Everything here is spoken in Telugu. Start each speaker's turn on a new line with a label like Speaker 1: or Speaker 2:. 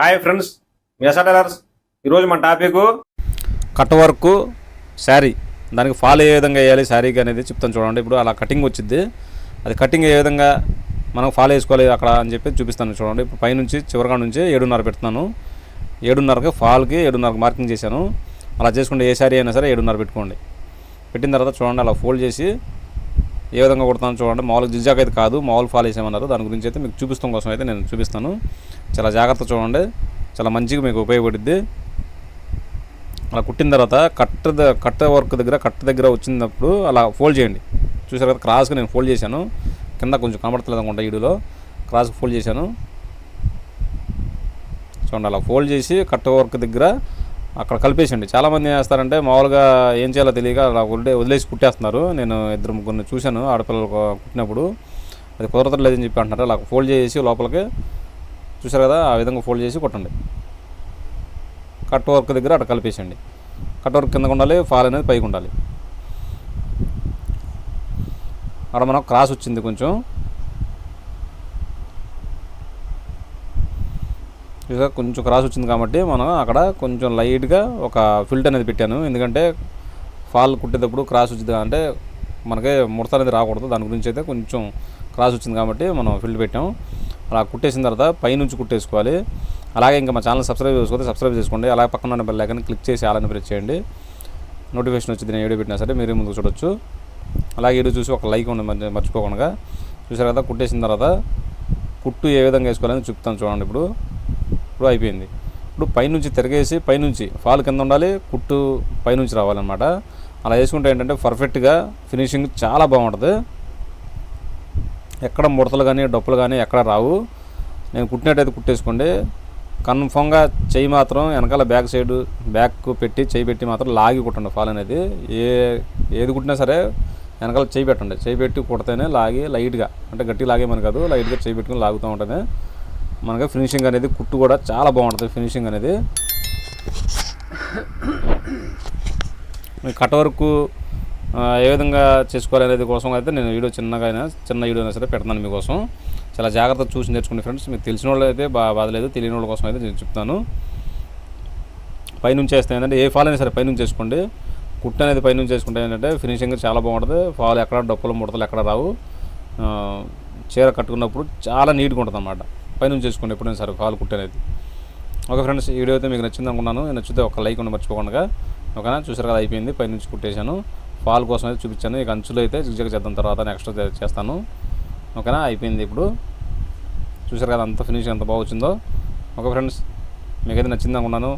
Speaker 1: హాయ్ ఫ్రెండ్స్ మెసా టైలర్స్ ఈరోజు మన టాపిక్
Speaker 2: కట్ వర్క్ శారీ. దానికి ఫాల్ ఏ విధంగా వేయాలి శారీకి అనేది చెప్తాను చూడండి. ఇప్పుడు అలా కటింగ్ వచ్చింది. అది కటింగ్ ఏ విధంగా మనం ఫాల్ వేసుకోవాలి అక్కడ అని చెప్పి చూపిస్తాను చూడండి. ఇప్పుడు పైనుంచి చివరిగా నుంచి ఏడున్నర పెడుతున్నాను. ఏడున్నరకి ఫాల్కి ఏడున్నరకు మార్కింగ్ చేశాను. అలా చేసుకుంటే ఏ శారీ అయినా సరే ఏడున్నర పెట్టుకోండి. పెట్టిన తర్వాత చూడండి అలా ఫోల్డ్ చేసి ఏ విధంగా కొడతాను చూడండి. మామూలుగా జిజాక్ అయితే కాదు మామూలు ఫాల్ వేసామన్నారు దాని గురించి అయితే మీకు చూపిస్తాం కోసం అయితే నేను చూపిస్తాను. చాలా జాగ్రత్త చూడండి. చాలా మంచిగా మీకు ఉపయోగపడుద్ది. అలా కుట్టిన తర్వాత కట్ట కట్ట వర్క్ దగ్గర కట్ట దగ్గర వచ్చినప్పుడు అలా ఫోల్డ్ చేయండి. చూసారు కదా క్రాస్గా నేను ఫోల్డ్ చేశాను. కింద కొంచెం కనబడతలేదు అనుకుంటా ఈడులో క్రాస్ ఫోల్డ్ చేశాను. చూడండి అలా ఫోల్డ్ చేసి కట్ట వర్క్ దగ్గర అక్కడ కలిపేసండి. చాలామంది ఏం చేస్తారంటే మామూలుగా ఏం చేయాలో తెలియక అలా వదిలే వదిలేసి కుట్టేస్తున్నారు. నేను ఇద్దరు ముగ్గురిని చూశాను ఆడపిల్లలు కుట్టినప్పుడు. అది కుదరతలేదని చెప్పి అంటున్నారు. అలా ఫోల్డ్ చేసి లోపలికి చూసారు కదా ఆ విధంగా ఫోల్డ్ చేసి కొట్టండి. కట్ వర్క్ దగ్గర అక్కడ కలిపేసండి కట్ వర్క్ కిందకు ఉండాలి ఫాల్ అనేది పైకి ఉండాలి. అక్కడ మనం క్రాస్ వచ్చింది కొంచెం. ఇక కొంచెం క్రాస్ వచ్చింది కాబట్టి మనం అక్కడ కొంచెం లైట్గా ఒక ఫిల్ట్ అనేది పెట్టాను. ఎందుకంటే ఫాల్ కుట్టేటప్పుడు క్రాస్ వచ్చింది అంటే మనకి ముడత అనేది రాకూడదు. దాని గురించి అయితే కొంచెం క్రాస్ వచ్చింది కాబట్టి మనం ఫిల్ట్ పెట్టాం అలా కుట్టేసిన తర్వాత పైనుంచి కుట్టేసుకోవాలి. అలాగే ఇంకా మా ఛానల్ సబ్స్క్రైబ్ చేసుకోతే సబ్స్క్రైబ్ చేసుకోండి. అలాగే పక్కన ఉన్న బెల్ ఐకాన్ క్లిక్ చేసి ఆలని ప్రెస్ చేయండి. నోటిఫికేషన్ వచ్చింది నేను వీడియో పెట్టినా సరే మీరు ముందుకు చూడొచ్చు. అలాగే వీడియో చూసి ఒక లైక్ ఉండి మర్చిపోకుండా. చూసారు కదా కుట్టేసిన తర్వాత కుట్టు ఏ విధంగా వేసుకోవాలని చెప్తాను చూడండి ఇప్పుడు. ఇప్పుడు అయిపోయింది. ఇప్పుడు పైనుంచి తిరగేసి పైనుంచి ఫాల్ కింద ఉండాలి కుట్టు పైనుంచి రావాలన్నమాట. అలా వేసుకుంటే ఏంటంటే పర్ఫెక్ట్గా ఫినిషింగ్ చాలా బాగుంటుంది. ఎక్కడ ముడతలు కానీ డప్పులు కానీ ఎక్కడ రావు. నేను కుట్టినట్టయితే కుట్టేసుకోండి. కన్ఫామ్గా చెయ్యి మాత్రం వెనకాల బ్యాక్ సైడ్ బ్యాక్ పెట్టి చెయ్యి పెట్టి మాత్రం లాగి కుట్టండి ఫాల్ అనేది. ఏ ఏది కుట్టినా సరే వెనకాల చేయి పెట్టండి. చేయి పెట్టి కుడితేనే లాగి లైట్గా అంటే గట్టి లాగేమని కాదు లైట్గా చేయి పెట్టుకుని లాగుతూ ఉంటుంది మనకి ఫినిషింగ్ అనేది కుట్టు కూడా చాలా బాగుంటుంది ఫినిషింగ్ అనేది. కట్ వరకు ఏ విధంగా చేసుకోవాలి అనేది కోసం అయితే నేను వీడియో చిన్నగా అయినా చిన్న వీడియో అయినా సరే పెడతాను మీకోసం. చాలా జాగ్రత్తగా చూసి నేర్చుకునే ఫ్రెండ్స్ మీకు తెలిసిన వాళ్ళు అయితే బా బాధలేదు తెలియని వాళ్ళ కోసం అయితే నేను చెప్తాను. పైనుంచి వేస్తే ఏంటంటే ఏ ఫాల్ అయినా సరే పైనుంచి చేసుకోండి. కుట్టు అనేది పైనుంచి చేసుకుంటే ఏంటంటే ఫినిషింగ్ చాలా బాగుంటుంది. ఫాల్ ఎక్కడ డప్పులు ముడతలు ఎక్కడ రావు. చీర కట్టుకున్నప్పుడు చాలా నీట్గా ఉంటుంది అన్నమాట పైనుంచి చేసుకోండి ఎప్పుడైనా సరే ఫాల్ కుట్టు అనేది. ఓకే ఫ్రెండ్స్ ఈ వీడియో అయితే మీకు నచ్చింది అనుకున్నాను. నచ్చితే ఒక లైక్ ఉండి మర్చిపోకుండా. ఓకేనా? చూసారు కదా అయిపోయింది. పైనుంచి కుట్టేశాను. ఫాల్ కోసం అయితే చూపించాను. ఇక అంచులు అయితే జిగ్జాగ్ చేద్దాం తర్వాత నెక్స్ట్ చేస్తాను. ఓకేనా? అయిపోయింది ఇప్పుడు. చూసారు కదా అంత ఫినిషింగ్ ఎంత బాగా వచ్చిందో. ఓకే ఫ్రెండ్స్ మీకైతే నచ్చింది అనుకున్నాను.